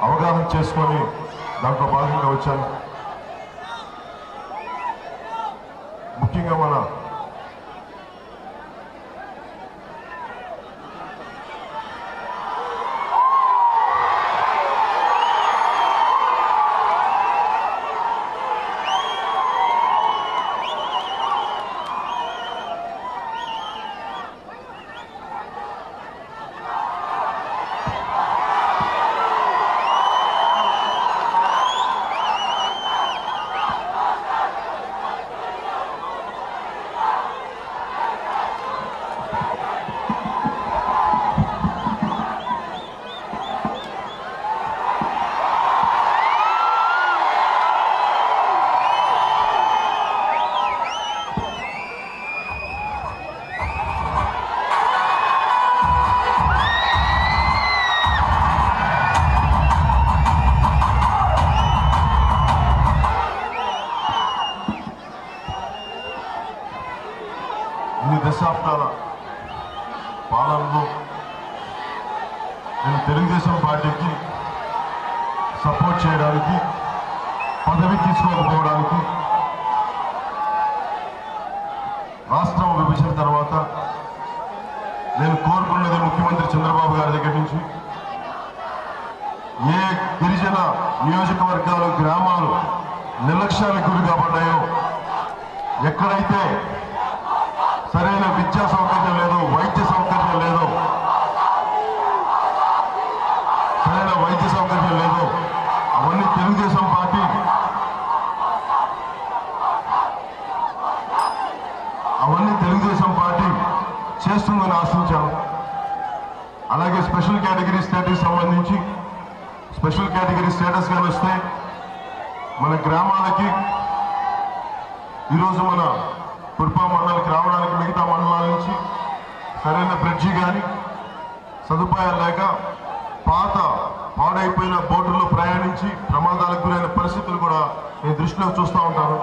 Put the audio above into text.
అవగాహన చేసుకొని దాంట్లో భాగంగా వచ్చాను. ముఖ్యంగా మన ఇన్ని దశాబ్దాల పాలనలో నేను తెలుగుదేశం పార్టీకి సపోర్ట్ చేయడానికి పదవి తీసుకోకపోవడానికి రాష్ట్రం విభజన తర్వాత నేను కోరుకున్నది ముఖ్యమంత్రి చంద్రబాబు గారి దగ్గర నుంచి ఏ గిరిజన నియోజకవర్గాలు గ్రామాలు నిర్లక్ష్యానికి గురి కాబడ్డాయో ఎక్కడైతే సరైన విద్యా సౌకర్యం లేదు వైద్య సౌకర్యం లేదు. సరైన వైద్య సౌకర్యం లేదు. అవన్నీ తెలుగుదేశం పార్టీ. అవన్నీ తెలుగుదేశం పార్టీ చేస్తుందని ఆశించాను అలాగే స్పెషల్ కేటగిరీ స్టేటస్ సంబంధించి స్పెషల్ కేటగిరీ స్టేటస్ కానీ వస్తే మన గ్రామాలకి ఈరోజు మన కుర్పా మండలం సరైన బ్రిడ్జి కానీ సదుపాయాలు లేక పాత పాడైపోయిన బోటుల్లో ప్రయాణించి ప్రమాదాలకు గురైన పరిస్థితులు కూడా నేను దృష్టిలో చూస్తూ ఉంటాను